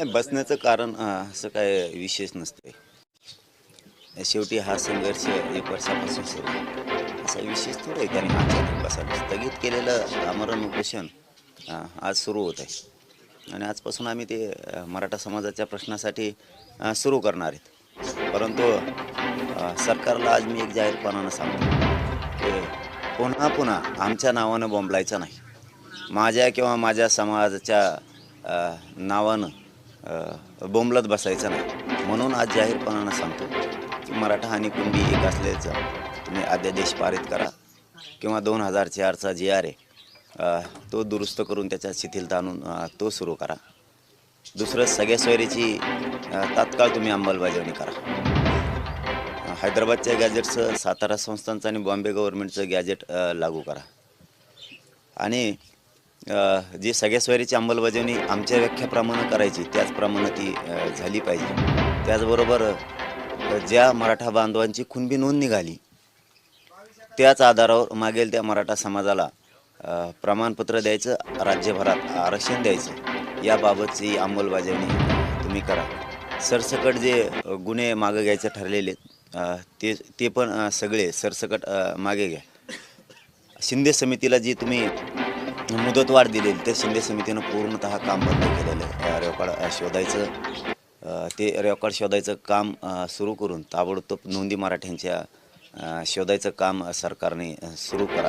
नाही बसण्याचं कारण असं काय विशेष नसते शेवटी हा संघर्ष एक वर्षापासून सुरू असा विशेष थोडं आहे त्याने अचानक बसायला स्थगित केलेलं आमरण उपोषण आज सुरू होत आहे. आणि आजपासून आम्ही ते मराठा समाजाच्या प्रश्नासाठी सुरू करणार आहेत. परंतु सरकारला आज मी एक जाहीरपणानं सांगतो की पुन्हा पुन्हा आमच्या नावानं बोंबलायचं नाही. माझ्या किंवा माझ्या समाजाच्या नावानं बोंबलत बसायचं नाही. म्हणून आज जाहीरपणानं सांगतो की मराठा आणि कुणबी एक असल्याचं तुम्ही अध्यादेश पारित करा. किंवा दोन हजार चारचा जी आर आहे तो दुरुस्त करून त्याच्यात शिथिलता आणून तो सुरू करा. दुसरं सगळ्या सोयरीची तात्काळ तुम्ही अंमलबजावणी करा. हैदराबादच्या गॅजेटचं सातारा संस्थांचं आणि बॉम्बे गव्हर्नमेंटचं गॅजेट लागू करा. आणि जी सगळ्या सोयरीची अंमलबजावणी आमच्या व्याख्याप्रमाणे करायची त्याचप्रमाणे ती झाली पाहिजे. त्याचबरोबर ज्या मराठा बांधवांची खुनबी नोंद निघाली त्याच आधारावर मागेल त्या मराठा समाजाला प्रमाणपत्र द्यायचं राज्यभरात आरक्षण द्यायचं याबाबतची अंमलबजावणी तुम्ही करा. सरसकट जे गुन्हे मागं घ्यायचे ठरलेले आहेत, ते ते पण सगळे सरसकट मागे घ्या. शिंदे समितीला जी तुम्ही मुदतवाढ दिलेली त्या शिंदे समितीनं पूर्णतः काम बंद केलेलं आहे. रेकॉर्ड शोधायचं ते रेकॉर्ड शोधायचं काम सुरू करून ताबडतोब नोंदी मराठ्यांच्या शोधायचं काम सरकारने सुरू करा.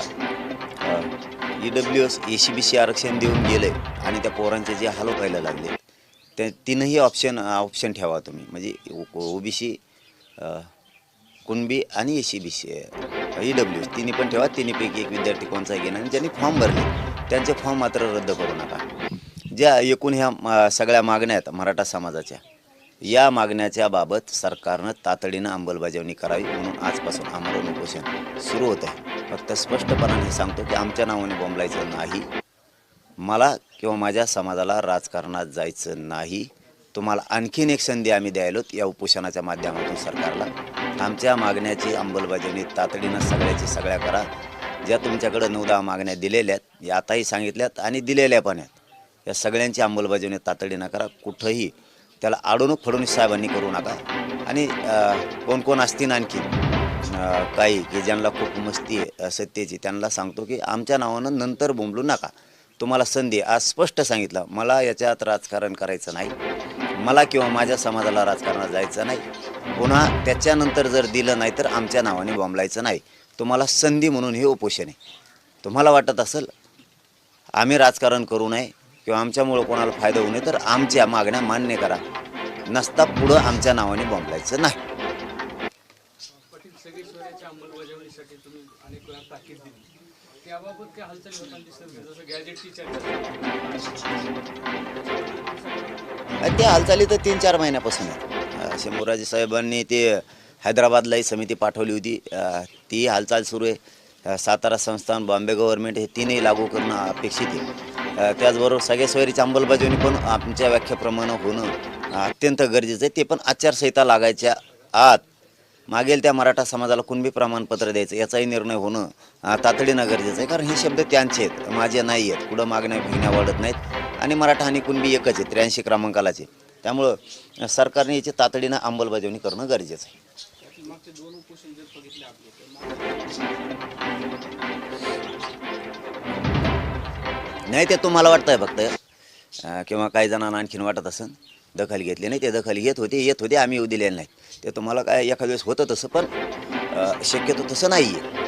E W S A C B C आरक्षण देऊन गेले आणि त्या पोरांचे जे हाल व्हायला लागले ते तीनही ऑप्शन ऑप्शन ठेवा तुम्ही. म्हणजे ओबीसी कुणबी आणि A C B C E W तिन्ही पण ठेवा तिन्हीपैकी एक विद्यार्थी कोणचा घेणार आणि ज्यांनी फॉर्म भरले. त्यांचे फॉर्म मात्र रद्द करू नका. ज्या एकूण ह्या सगळ्या मागण्या आहेत मराठा समाजाच्या या मागण्याच्या बाबत सरकारनं तातडीनं अंमलबजावणी करावी म्हणून आजपासून आमरण उपोषण सुरू होत आहे. फक्त स्पष्टपणाने सांगतो की आमच्या नावाने बोंबलायचं नाही. मला किंवा माझ्या समाजाला राजकारणात जायचं नाही. तुम्हाला आणखीन एक संधी आम्ही द्यायलोत या उपोषणाच्या माध्यमातून सरकारला. आमच्या मागण्याची अंमलबजावणी तातडीनं सगळ्याची सगळ्या करा. ज्या तुमच्याकडं नऊ दहा मागण्या दिलेल्या आहेत या आताही सांगितल्यात आणि दिलेल्या पण आहेत. या सगळ्यांची अंमलबजावणी तातडीनं करा. कुठंही त्याला अडवणूक फडणवीस साहेबांनी करू नका. आणि कोण कोण असतील आणखी? काही की ज्यांना खूप मस्ती आहे सत्तेची त्यांना सांगतो की आमच्या नावानं नंतर बोंबलू नका. तुम्हाला संधी आज स्पष्ट सांगितलं. मला याच्यात राजकारण करायचं नाही. मला किंवा माझ्या समाजाला राजकारणात जायचं नाही. पुन्हा त्याच्यानंतर जर दिलं नाही तर आमच्या नावाने बोंबलायचं नाही. तुम्हाला संधी म्हणून हे उपोषण आहे. तुम्हाला वाटत असेल आम्ही राजकारण करू नये किंवा आमच्यामुळं कोणाला फायदा होऊ नये तर आमच्या मागण्या मान्य करा. नसता पुढं आमच्या नावाने बोंबलायचं नाही. नाही त्या हालचाली तर तीन चार महिन्यापासून आहेत. शंभूराजे साहेबांनी ते हैदराबादलाही समिती पाठवली होती ती हालचाल सुरू आहे सातारा संस्थान बॉम्बे गव्हर्नमेंट हे तीनही लागू करणं अपेक्षित आहे। त्याचबरोबर सगळ्या सोयरीची अंमलबजावणी पण आमच्या व्याख्याप्रमाणे होणं अत्यंत गरजेचं आहे. ते पण आचारसंहिता लागायच्या आत मागेल त्या मराठा समाजाला कुणबी प्रमाणपत्र द्यायचं याचाही निर्णय होणं तातडीनं गरजेचं आहे. कारण हे शब्द त्यांचे आहेत माझे नाही आहेत कुठं मागण्या भिगण्या वाढत नाहीत. आणि मराठा आणि कुणबी एकच आहे त्र्याऐंशी क्रमांकालाचे त्यामुळं सरकारने याची तातडीनं अंमलबजावणी करणं गरजेचं आहे. मागचे दोन उपोषण जर बघितले आपले तर नाही ते तुम्हाला वाटतंय फक्त. किंवा काही जणांना आणखीन वाटत असेल. दखल घेतली नाही ते दखल येत होते येत होते आम्ही येऊ दिलेले नाही ते तुम्हाला काय एखाद्या वेळेस होतं तसं पण शक्यतो तसं नाही आहे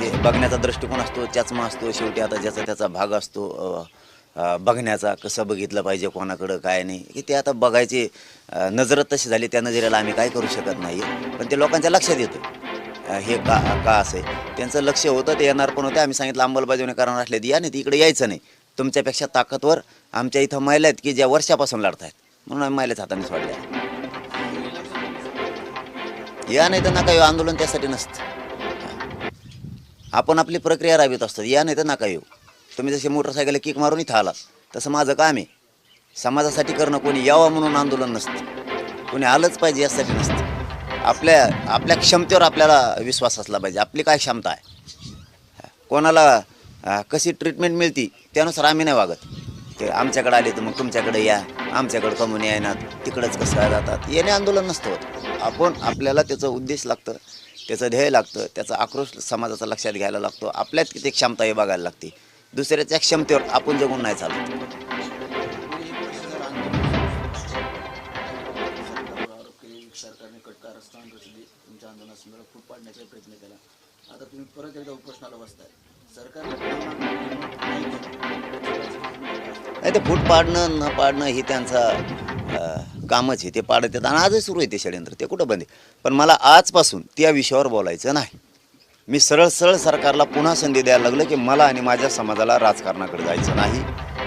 ते बघण्याचा दृष्टिकोन असतो चष्मा असतो शेवटी आता ज्याचा त्याचा भाग असतो बघण्याचा कसं बघितलं पाहिजे कोणाकडं काय नाही की ते आता बघायची नजरच तशी झाली त्या नजरेला आम्ही काय करू शकत नाही. पण ते लोकांच्या लक्षात येतं. हे का का असे? त्यांचं लक्ष होतं ते येणार पण होते. आम्ही सांगितलं अंमलबजावणी करणार असले या नाही तिकडे यायचं नाही. तुमच्यापेक्षा ताकदवर आमच्या इथं महिला आहेत की ज्या वर्षापासून लढत आहेत म्हणून आम्ही महिलाच हाताने सोडल्या या नाही तर नका येऊ आंदोलन त्यासाठी नसतं. आपण आपली प्रक्रिया राबवित असतो. या नाही तर नका येऊ. तुम्ही जसे मोटरसायकल किक मारून इथं आलात तसं माझं काम आहे. समाजासाठी करणं कोणी यावं म्हणून आंदोलन नसतं. कोणी आलंच पाहिजे यासाठी नसतं. आपल्या आपल्या क्षमतेवर आपल्याला विश्वास असला पाहिजे. आपली काय क्षमता आहे? कोणाला कशी ट्रीटमेंट मिळती त्यानुसार आम्ही नाही वागत. ते आमच्याकडे आले तर मग तुमच्याकडे या आमच्याकडे कमून ना तिकडंच कसं काय जातात? येणे आंदोलन नसतं होत. आपण आपल्याला त्याचं उद्देश लागतं त्याचं ध्येय लागतं त्याचा आक्रोश समाजाचा लक्षात घ्यायला लागतो. आपल्यात किती क्षमता हे बघायला लागते. दुसऱ्याच्या क्षमतेवर आपण जगून नाही चालत. सरकारने कट कारस्थान रचली तुमच्या आंदोलनासंदर्भात फूट पाडण्याचा प्रयत्न केला आता तुम्ही परत एकदा उपोषणाला बसताय नाही ते फूट पाडणं न पाडणं हे त्यांचा कामच आहे. ते पाडत येतात आणि आजही सुरू आहे ते षडयंत्र. ते कुठं बंद पण मला आजपासून त्या विषयावर बोलायचं नाही. मी सरळ सरळ सरकारला पुन्हा संधी द्यायला लागलं की मला आणि माझ्या समाजाला राजकारणाकडे जायचं नाही.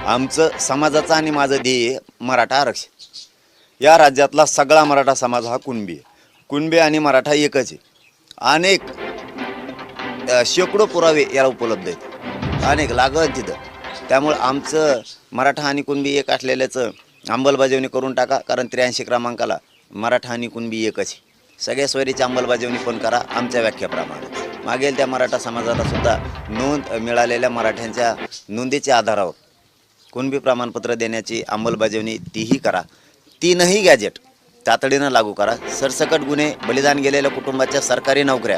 आमचं समाजाचं आणि माझं ध्येय मराठा आरक्षण. या राज्यातला सगळा मराठा समाज हा कुणबी आहे. कुणबी आणि मराठा एकच आहे. अनेक शेकडो पुरावे याला उपलब्ध आहेत. अनेक लागत तिथं. त्यामुळं आमचं मराठा आणि कुणबी एक असलेल्याचं अंमलबजावणी करून टाका कारण त्र्याऐंशी क्रमांकाला मराठा आणि कुणबी एकच आहे. सगळ्या सोयरीची अंमलबजावणी पण करा आमच्या व्याख्याप्रमाणे. मागेल त्या मराठा समाजाला सुद्धा नोंद मिळालेल्या मराठ्यांच्या नोंदीच्या आधारावर कुणबी प्रमाणपत्र देण्याची अंमलबजावणी तीही करा. तीनही गॅजेट तातडीनं लागू करा. सरसकट गुन्हे बलिदान गेलेल्या कुटुंबाच्या सरकारी नोकऱ्या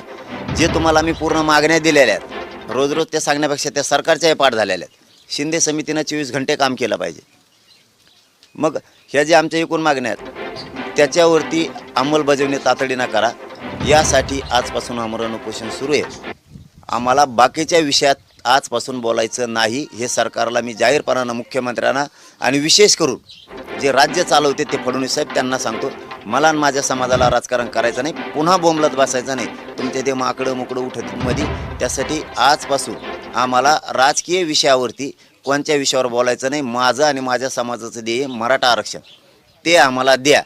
जे तुम्हाला मी पूर्ण मागण्या दिलेल्या आहेत रोज रोज त्या सांगण्यापेक्षा त्या सरकारच्याही पाठ झालेल्या आहेत. शिंदे समितीनं चोवीस घंटे काम केलं पाहिजे. मग ह्या ज्या आमच्या एकूण मागण्या आहेत त्याच्यावरती अंमलबजावणी तातडीनं करा. यासाठी आजपासून आमरण उपोषण सुरू आहे. आम्हाला बाकीच्या विषयात आजपासून बोलायचं नाही हे सरकारला मी जाहीरपणानं मुख्यमंत्र्यांना आणि विशेष करून जे राज्य चालवते ते फडणवीस साहेब त्यांना सांगतो मला आणि माझ्या समाजाला राजकारण करायचं नाही पुन्हा बोंबलत बसायचं नाही. तुमचे ते माकडं मुकडं उठत मध्ये त्यासाठी आजपासून आम्हाला राजकीय विषयावरती कोणत्या विषयावर बोलायचं नाही माझं आणि माझ्या समाजाचं ध्येय मराठा आरक्षण. ते आम्हाला द्या.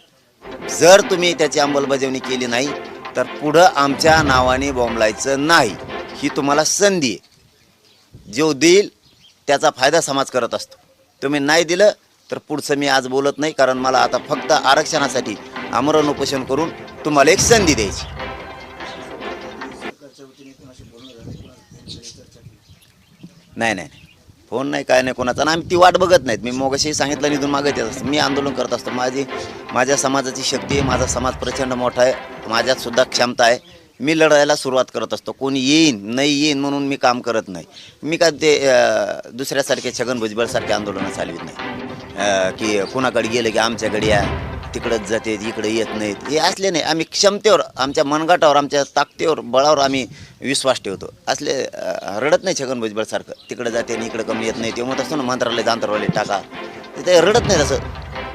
जर तुम्ही त्याची अंमलबजावणी केली नाही तर पुढं आमच्या नावाने बोंबलायचं नाही ही तुम्हाला संधी आहे. जो देईल त्याचा फायदा समाज करत असतो. तुम्ही नाही दिलं तर पुढचं मी आज बोलत नाही कारण मला आता फक्त आरक्षणासाठी आमरण उपोषण करून तुम्हाला एक संधी द्यायची. नाही नाही. फोन नाही काय नाही कोणाचा. आणि आम्ही ती वाट बघत नाहीत. मी मोगाशी सांगितलं निधून मागत येत असतो. मी आंदोलन करत असतो. माझी माझ्या समाजाची शक्ती आहे. माझा समाज प्रचंड मोठा आहे. माझ्यात सुद्धा क्षमता आहे. मी लढायला सुरुवात करत असतो. कोणी येईन नाही येईन म्हणून मी काम करत नाही. मी का ते दुसऱ्यासारखे छगन भुजबळसारखे आंदोलनं चालवित नाही. की कुणाकडे गेलं की आमच्याकडे या. तिकडंच जाते इकडे येत नाहीत. हे असले नाही. आम्ही क्षमतेवर आमच्या मनगटावर आमच्या ताकदीवर बळावर आम्ही विश्वास ठेवतो. असले रडत नाही छगन भुजबळसारखं तिकडे जाते आणि इकडे कमी येत नाही. ते म्हणत असतो ना मंत्रालय अंतरवाले टाका. तिथे रडत नाही तसं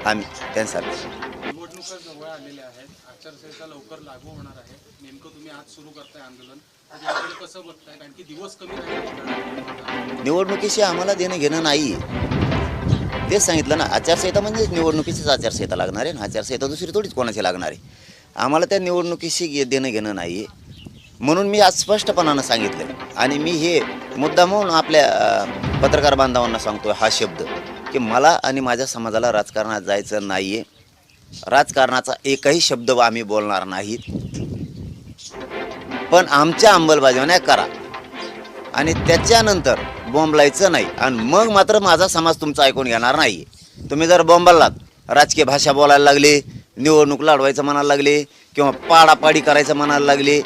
आम्ही त्यांच्यासारखं निवडणुका जवळ आलेल्या आहेत आचारसंहिता लवकर लागू होणार आहे. नेमकं तुम्ही आज सुरू करताय आंदोलन. तर याकडे कसं बघताय? कारण की दिवस कमी राहिले. निवडणुकीशी आम्हाला देणं घेणं नाही. तेच सांगितलं ना आचारसंहिता म्हणजेच निवडणुकीचीच आचारसंहिता लागणार आहे ना आचारसंहिता दुसरी थोडीच कोणाची लागणार आहे? आम्हाला त्या निवडणुकीशी घे- देणं घेणं नाही म्हणून मी आज स्पष्टपणानं सांगितलं आणि मी हे मुद्दा म्हणून आपल्या पत्रकार बांधवांना सांगतो हा शब्द की मला आणि माझ्या समाजाला राजकारणात जायचं नाही आहे राजकारणाचा एकही शब्द आम्ही बोलणार नाहीत. पण आमच्या अंमलबजावण्या करा. आणि त्याच्यानंतर बोंबलायचं नाही. आणि मग मात्र माझा समाज तुमचा ऐकून घेणार नाही. तुम्ही जर बोंबलात राजकीय भाषा बोलायला लागले निवडणूक लढवायचं म्हणायला लागले किंवा पाडापाडी करायचं म्हणायला लागले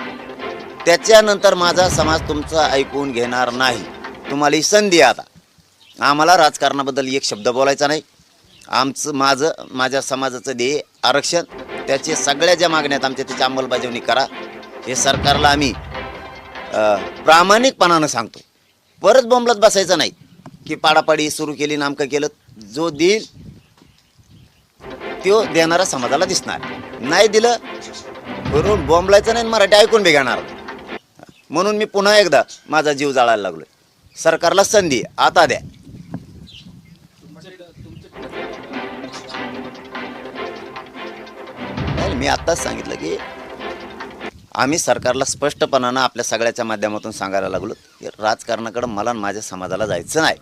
त्याच्यानंतर माझा समाज तुमचा ऐकून घेणार नाही. तुम्हाला ही संधी आता. आम्हाला राजकारणाबद्दल एक शब्द बोलायचा नाही. आमचं माझं माझ्या समाजाचं ध्येय आरक्षण. त्याचे सगळ्या ज्या मागण्यात आमच्या त्याची अंमलबजावणी करा. हे सरकारला आम्ही प्रामाणिकपणानं सांगतो. परत बोंबलत बसायचं नाही. की पाडापाडी सुरू केली नामकं केलं जो देईल तो देणारा समाजाला दिसणार. नाही दिलं करून बोंबलायचं नाही मराठी ऐकून बी घेणार म्हणून मी पुन्हा एकदा माझा जीव जाळायला लागलोय. सरकारला संधी आता द्या. मी आत्ताच सांगितलं की आम्ही सरकारला स्पष्टपणानं आपल्या सगळ्याच्या माध्यमातून सांगायला लागलो की राजकारणाकडं मला माझ्या समाजाला जायचं नाही.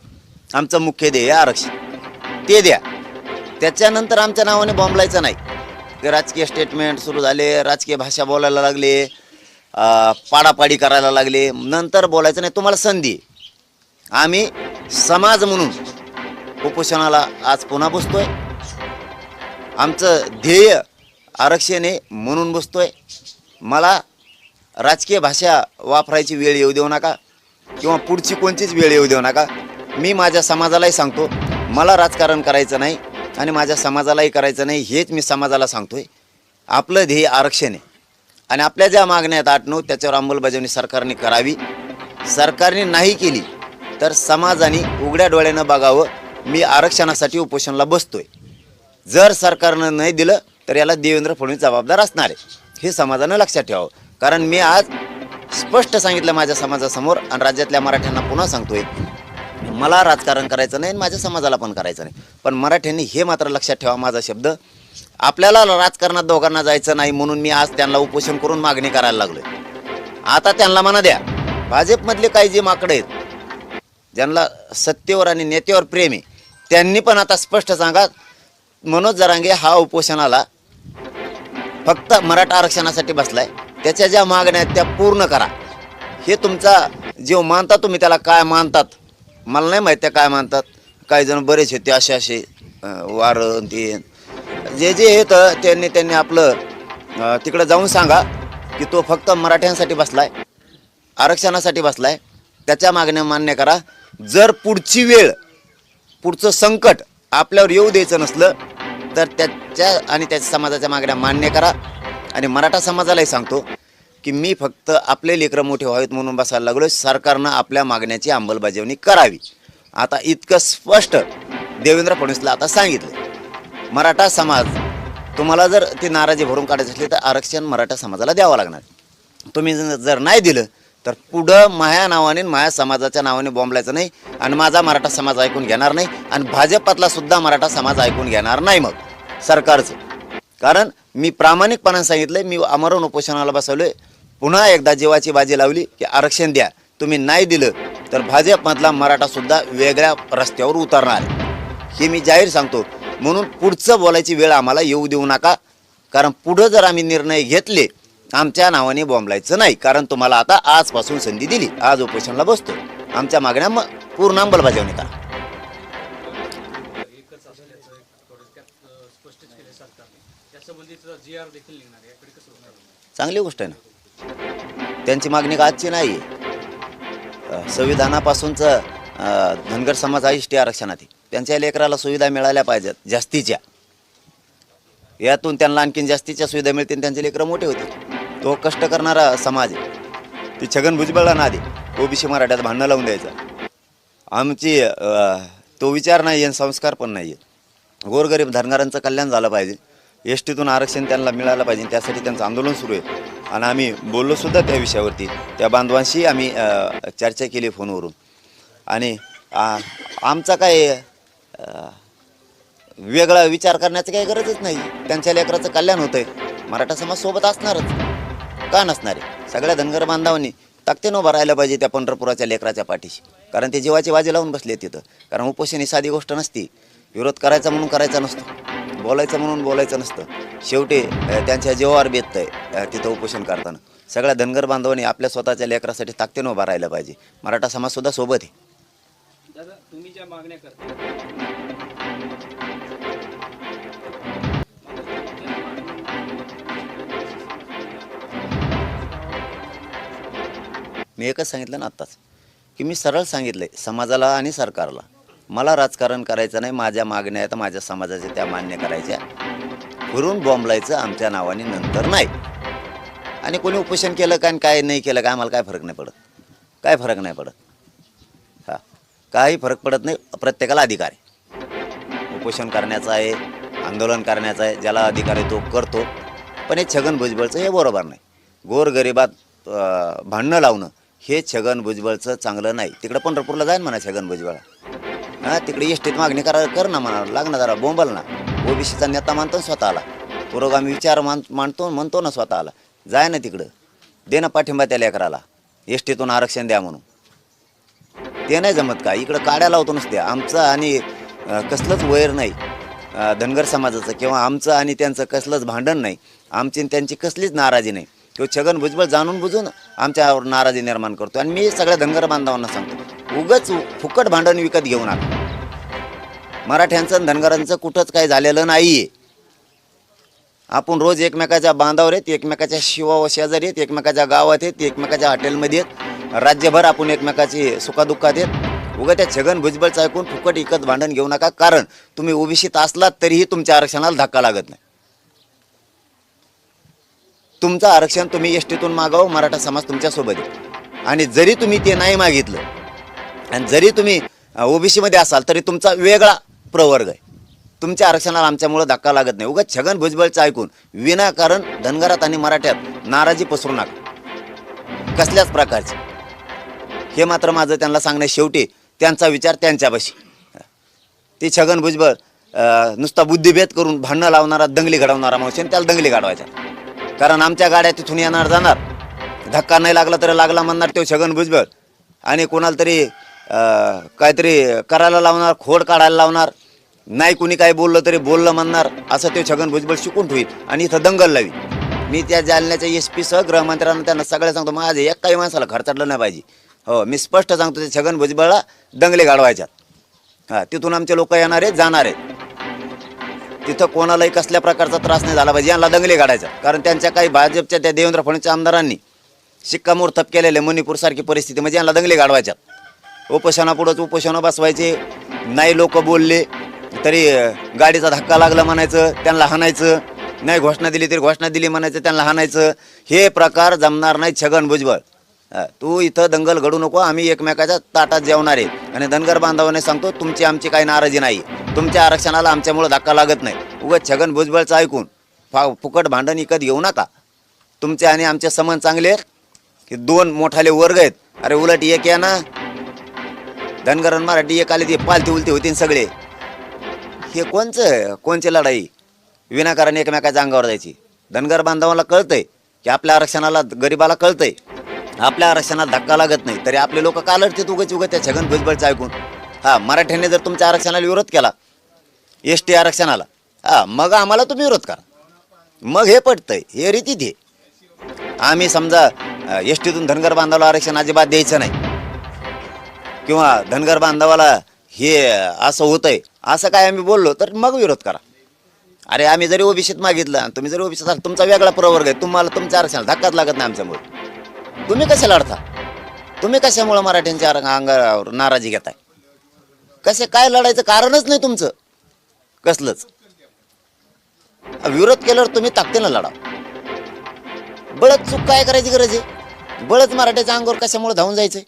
आमचं मुख्य ध्येय आरक्षण. ते द्या. त्याच्यानंतर आमच्या नावाने बॉम्बलायचं नाही. ते राजकीय स्टेटमेंट सुरू झाले राजकीय भाषा बोलायला लागले पाडापाडी करायला लागले. नंतर बोलायचं नाही तुम्हाला संधी आम्ही समाज म्हणून उपोषणाला आज पुन्हा बसतोय. आमचं ध्येय आरक्षण आहे म्हणून बसतोय. मला राजकीय भाषा वापरायची वेळ येऊ देऊ नका किंवा पुढची कोणतीच वेळ येऊ देऊ नका. मी माझ्या समाजालाही सांगतो मला राजकारण करायचं नाही आणि माझ्या समाजालाही करायचं नाही हेच मी समाजाला सांगतोय. आपलं ध्येय आरक्षण आहे. आणि आपल्या ज्या मागण्या आहेत आठ नऊ त्याच्यावर अंमलबजावणी सरकारने करावी. सरकारने नाही केली तर समाजाने उघड्या डोळ्यानं बघावं. मी आरक्षणासाठी उपोषणाला बसतोय. जर सरकारनं नाही दिलं तर याला देवेंद्र फडणवीस जबाबदार असणार आहे. हे समाजानं लक्षात ठेवावं. कारण मी आज स्पष्ट सांगितलं माझ्या समाजासमोर आणि राज्यातल्या मराठ्यांना पुन्हा सांगतोय. मला राजकारण करायचं नाही आणि माझ्या समाजाला पण करायचं नाही. पण मराठ्यांनी हे मात्र लक्षात ठेवा माझा शब्द. आपल्याला राजकारणात दोघांना जायचं नाही म्हणून मी आज त्यांना उपोषण करून मागणी करायला लागलोय. आता त्यांना म्हणा द्या. भाजपमधले काही जे माकडे आहेत ज्यांना सत्तेवर आणि नेत्यावर प्रेम आहे त्यांनी पण आता स्पष्ट सांगा मनोज जरांगे हा उपोषणाला फक्त मराठा आरक्षणासाठी बसलाय. त्याच्या ज्या मागण्या आहेत त्या पूर्ण करा. हे तुमचा जीव मानता तुम्ही त्याला काय मानतात? मला नाही माहीत काय मानतात. काही जण बरेच होते असे असे वारण ते. जे जे येतं त्यांनी त्यांनी आपलं तिकडं जाऊन सांगा की तो फक्त मराठ्यांसाठी बसलाय आरक्षणासाठी बसलाय. त्याच्या मागण्या मान्य करा. जर पुढची वेळ पुढचं संकट आपल्यावर येऊ द्यायचं नसलं तर त्याच्या आणि त्याच्या समाजाच्या मागण्या मान्य करा. आणि मराठा समाजालाही सांगतो की मी फक्त आपले लेकरं मोठे व्हावेत म्हणून बसायला लागलो सरकारनं आपल्या मागण्याची अंमलबजावणी करावी. आता इतकं स्पष्ट देवेंद्र फडणवीसला आता सांगितलं. मराठा समाज तुम्हाला जर ती नाराजी भरून काढायची असली तर आरक्षण मराठा समाजाला द्यावं लागणार. तुम्ही जर नाही दिलं तर पुढं माया नावाने माया समाजाच्या नावाने बॉम्बलायचं नाही. आणि माझा मराठा समाज ऐकून घेणार नाही. आणि भाजपातला सुद्धा मराठा समाज ऐकून घेणार नाही मग. सरकारचं. कारण मी प्रामाणिकपणाने सांगितलं मी आमरण उपोषणाला बसवलोय. पुन्हा एकदा जीवाची बाजी लावली की आरक्षण द्या. तुम्ही नाही दिलं तर भाजपमधला मराठासुद्धा वेगळ्या रस्त्यावर उतरणार. हे मी जाहीर सांगतो. म्हणून पुढचं बोलायची वेळ आम्हाला येऊ देऊ नका. कारण पुढं जर आम्ही निर्णय घेतले आमच्या नावाने बॉम्बलायचं नाही. कारण तुम्हाला आता आजपासून संधी दिली. आज उपोषणाला बसतो आमच्या मागण्या मग पूर्ण अंमलबजावणी करा. चांगली गोष्ट आहे ना. त्यांची मागणी आजची नाही संविधानापासूनच धनगर समाज हा इष्टी आरक्षणात त्यांच्या लेकराला सुविधा मिळाल्या पाहिजेत जास्तीच्या. यातून त्यांना आणखीन जास्तीच्या सुविधा मिळतील त्यांचे लेकरं मोठे होतील. तो कष्ट करणारा समाज आहे. ती छगन भुजबळला ना आधी ओबीसी मराठ्यात भांडणं लावून द्यायचं. आमची तो विचार नाही आहे आणि संस्कार पण नाही आहे गोरगरीब धनगरांचं कल्याण झालं पाहिजे. एस टीतून आरक्षण त्यांना मिळालं पाहिजे त्यासाठी त्यांचं आंदोलन सुरू आहे. आणि आम्ही बोललोसुद्धा त्या विषयावरती. त्या बांधवांशी आम्ही चर्चा केली फोनवरून. आणि आमचा काय वेगळा विचार करण्याची काही गरजच नाही. त्यांच्या लेकराचं कल्याण होतंय. मराठा समाज सोबत असणारच. का नसणार आहे? सगळ्या धनगर बांधवांनी ताकदीनं उभं राहायला पाहिजे त्या पंढरपुराच्या लेकराच्या पाठीशी. कारण ते जीवाची बाजी लावून बसले तिथं. कारण उपोषण ही साधी गोष्ट नसती. विरोध करायचा म्हणून करायचा नसतो. बोलायचं म्हणून बोलायचं नसतं. शेवटी त्यांच्या जीवावर बेततंय अं, तिथं उपोषण करताना. सगळ्या धनगर बांधवांनी आपल्या स्वतःच्या लेकरासाठी ताकदीनं उभा राहायला पाहिजे. मराठा समाजसुद्धा सोबत आहे. दादा तुम्ही ज्या मागण्या करता मी एकच सांगितलं ना आत्ताच की मी सरळ सांगितलंय समाजाला आणि सरकारला. मला राजकारण करायचं नाही माझ्या मागण्या आहेत माझ्या समाजाच्या त्या मान्य करायच्या. फिरून बॉम्बलायचं आमच्या नावाने नंतर नाही. आणि कोणी उपोषण केलं काय आणि काय नाही केलं काय आम्हाला काय फरक नाही पडत. काय फरक नाही पडत. हा. काही फरक पडत नाही प्रत्येकाला अधिकार आहे. उपोषण करण्याचा आहे आंदोलन करण्याचं आहे ज्याला अधिकार आहे तो करतो. पण हे छगन भुजबळचं हे बरोबर नाही. गोरगरिबात भांडणं लावणं हे छगन भुजबळचं चांगलं नाही. तिकडं पंढरपूरला जाईन म्हणा छगन भुजबळ. हां तिकडे एसटीत मागणी करा कर ना म्हणा लाग ना जरा बोंबल ना. ओबीसीचा नेता मानतो ना स्वतःला. पुरोगामी विचार मान मांडतो म्हणतो ना स्वतःला. जाय ना तिकडं. दे ना पाठिंबा त्या लेकराला. एसटीतून आरक्षण द्या म्हणून. ते नाही जमत का? इकडं काड्या लावतो नसते आमचं आणि कसलंच वैर नाही. धनगर समाजाचं किंवा आमचं आणि त्यांचं कसलंच भांडण नाही. आमची आणि त्यांची कसलीच नाराजी नाही. तो छगन भुजबळ जाणून बुजून आमच्यावर नाराजी निर्माण करतो. आणि मी सगळ्या धनगर बांधवांना सांगतो. उगच फुकट भांडण विकत घेऊ नका मराठ्यांचं धनगरांचं कुठंच काही झालेलं नाही आहे आपण रोज एकमेकाच्या बांधावर आहेत एकमेकाच्या शिवा शेजारी आहेत एकमेकाच्या गावात आहेत एकमेकाच्या हॉटेलमध्ये आहेत. राज्यभर आपण एकमेकाची सुखादुःखात आहेत. उगा त्या छगन भुजबळचं ऐकून फुकट इकत भांडण घेऊ नका कारण तुम्ही ओबीसीत असलात तरीही तुमच्या आरक्षणाला धक्का लागत नाही. तुमचं आरक्षण तुम्ही एस टीतून मागावं मराठा समाज तुमच्यासोबत आहे. आणि जरी तुम्ही ते नाही मागितलं आणि जरी तुम्ही ओबीसीमध्ये असाल तरी तुमचा वेगळा प्रवर्ग आहे. तुमच्या आरक्षणाला आमच्यामुळं धक्का लागत नाही. उगाच छगन भुजबळचं ऐकून विनाकारण धनगरात आणि मराठ्यात नाराजी पसरू नका. कसल्याच प्रकारची. हे मात्र माझं त्यांना सांगणे शेवटी त्यांचा विचार त्यांच्यापाशी. ते छगन भुजबळ नुसता बुद्धिभेद करून भांडणं लावणारा दंगली घडवणारा माणूस आणि त्याला दंगली घडवायच्या कारण आमच्या गाड्या तिथून येणार जाणार. धक्का नाही लागला तरी लागला म्हणणार तो छगन भुजबळ. आणि कोणाला तरी काहीतरी करायला लावणार खोड काढायला लावणार नाही कुणी काही बोललं तरी बोललं म्हणणार असं ते छगन भुजबळ शिकून ठेवील आणि इथं दंगल लावी मी त्या जालन्याच्या एस पी सह गृहमंत्र्यांना त्यांना सगळ्या सांगतो माझं एक काही माणसाला खर्चाडलं नाही पाहिजे. हो मी स्पष्ट सांगतो ते छगन भुजबळला दंगले गाडवायच्यात हां तिथून आमचे लोक येणार आहेत जाणार आहेत. तिथं कोणालाही कसल्या प्रकारचा त्रास नाही झाला पाहिजे यांना दंगले काढायचा कारण त्यांच्या काही भाजपच्या त्या देवेंद्र फडणवीसच्या आमदारांनी शिक्कामोर्तब केलेले मणिपूरसारखी परिस्थिती म्हणजे यांना दंगले गाडवायच्यात उपोषणापुढंच उपोषणं बसवायचे. नाही लोक बोलले तरी गाडीचा धक्का लागला म्हणायचं त्यांना हाणायचं. नाही घोषणा दिली तरी घोषणा दिली म्हणायचं त्यांना हाणायचं. हे प्रकार जमणार नाही छगन भुजबळ. तू इथं दंगल घडू नको आम्ही एकमेकाच्या ताटात जेवणार आहे. आणि धनगर बांधवाने सांगतो तुमची आमची काही नाराजी नाही. तुमच्या आरक्षणाला आमच्यामुळं धक्का लागत नाही. उगाच छगन भुजबळचं ऐकून फा फुकट भांडण विकत घेऊ नका. तुमचे आणि आमचे समन चांगले आहेत की दोन मोठाले वर्ग आहेत. अरे उलट एक या ना. धनगर मराठी एक आले ते पालती उलती होते सगळे. हे कोणचं कोणची लढाई? विनाकारण एकमेकाच्या अंगावर जायची. धनगर बांधवाला कळतंय की आपल्या आरक्षणाला गरिबाला कळतंय. आपल्या आरक्षणाला धक्का लागत नाही. तरी आपले लोक का लढते उगच उगत त्या छगन भुजबळचं ऐकून? हा मराठ्यांनी जर तुमच्या आरक्षणाला विरोध केला एस टी आरक्षणाला हा मग आम्हाला तुम्ही विरोध करा. मग हे पटतंय हे रीती आम्ही समजा एस टीतून धनगर बांधवाला आरक्षण अजिबात द्यायचं नाही. किंवा धनगर बांधवाला हे असं होतंय असं काय आम्ही बोललो तर मग विरोध करा. अरे आम्ही जरी ओबीसीत मागितलं तुम्ही जरी ओबीसीत असाल तुमचा वेगळा प्रवर्ग आहे तुम्हाला तुमच्या आरक्षणाला धक्काच लागत नाही आमच्यामुळे. तुम्ही कसे लढता? तुम्ही कशामुळे मराठ्यांच्या अंगावर नाराजी घेताय? कसे काय लढायचं कारणच नाही तुमचं? कसलंच? विरोध केल्यावर तुम्ही ताकदीनं लढा. बळच चूक काय करायची गरज आहे? बळच मराठ्याच्या अंगावर कशामुळे धावून जायचंय?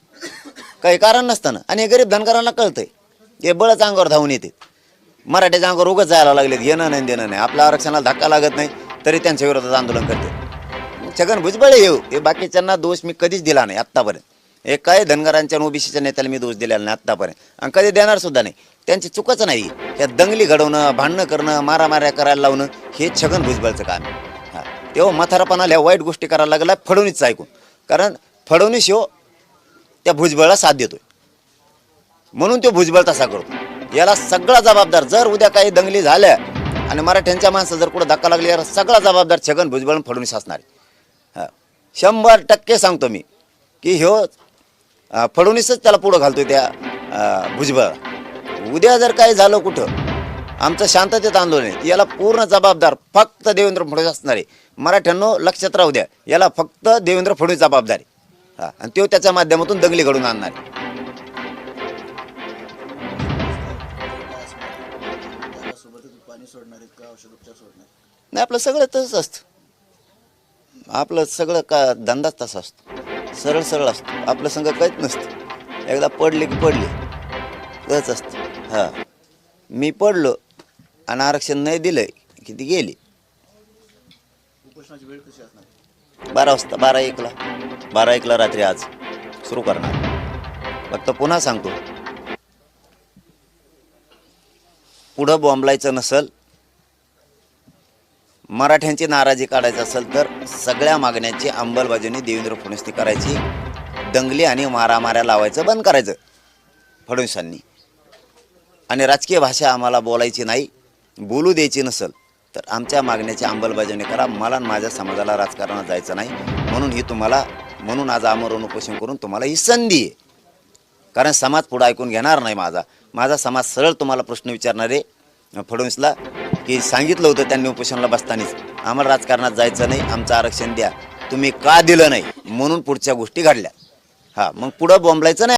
काही कारण नसताना. आणि हे गरीब कळतं कळतंय. हे बळच अंगावर धावून येते. मराठ्याच्या अंगावर उगाच जायला लागलेत. येणं नाही देणं नाही. आपल्या आरक्षणाला धक्का लागत नाही तरी त्यांच्या विरोधात आंदोलन करते. छगन भुजबळ येऊ. हे बाकीच्यांना दोष मी कधीच दिला नाही आत्तापर्यंत. हे काय धनगरांच्या ओबीसीच्या नेत्याला मी दोष दिलेला नाही आत्तापर्यंत. आणि कधी देणार सुद्धा नाही. त्यांची चुकच नाही या दंगली घडवणं भांडणं करणं मारामाऱ्या करायला लावणं हे छगन भुजबळचं काम आहे. हा. तेव्हा म्हातारापणाला वाईट गोष्टी करायला लागला फडवणीसचं ऐकून. कारण फडवणीस हो त्या भुजबळला साथ देतोय. म्हणून तो भुजबळ तसा करतो. याला सगळा जबाबदार जर उद्या काही दंगली झाल्या आणि मराठ्यांच्या माणसं जर कुठं धक्का लागली याला सगळा जबाबदार छगन भुजबळ फडणवीस असणार आहे. शंभर टक्के सांगतो मी की ह्यो फडणवीसच त्याला पुढं घालतोय त्या भुजबळ. उद्या जर काही झालं कुठं आमचं शांततेत आंदोलन आहे. याला पूर्ण जबाबदार फक्त देवेंद्र फडणवीस असणार आहे. मराठ्यांनो लक्षात राहू द्या. याला फक्त देवेंद्र फडणवीस जबाबदारी हा आणि तो त्याच्या माध्यमातून दंगली घडून आणणार. सोडणार नाही आपलं सगळं तसंच असतं. आपलं सगळं का धंदाच तसा असतो. सरळ सरळ असतो. आपलं संग काहीच नसतं. एकदा पडले की पडले. तसंच असतं. हां. मी पडलो आणि आरक्षण नाही दिलं की ती गेली. उपोषणाची वेळ कशी असणार? बारा वाजता बारा एकला. बारा एकला रात्री आज सुरू करणार. फक्त पुन्हा सांगतो. पुढं बॉम्बलायचं नसल मराठ्यांची नाराजी काढायची असेल तर सगळ्या मागण्यांची अंमलबजावणी देवेंद्र फडणवीसनी करायची. दंगली आणि मारामाऱ्या लावायचं बंद करायचं फडणवीसांनी. आणि राजकीय भाषा आम्हाला बोलायची नाही बोलू द्यायची नसल तर आमच्या मागण्याची अंमलबजावणी करा. मला माझ्या समाजाला राजकारणात जायचं नाही. म्हणून ही तुम्हाला म्हणून आज आमरण उपोषण करून तुम्हाला ही संधी आहे. कारण समाज पुढं ऐकून घेणार नाही माझा. माझा समाज सरळ तुम्हाला प्रश्न विचारणार आहे. फडणवीसला की सांगितलं होतं त्यांनी उपोषणाला बसतानीच आम्हाला राजकारणात जायचं नाही. आमचं आरक्षण द्या. तुम्ही का दिलं नाही? म्हणून पुढच्या गोष्टी घडल्या. हां मग पुढं बोंबलायचं नाही.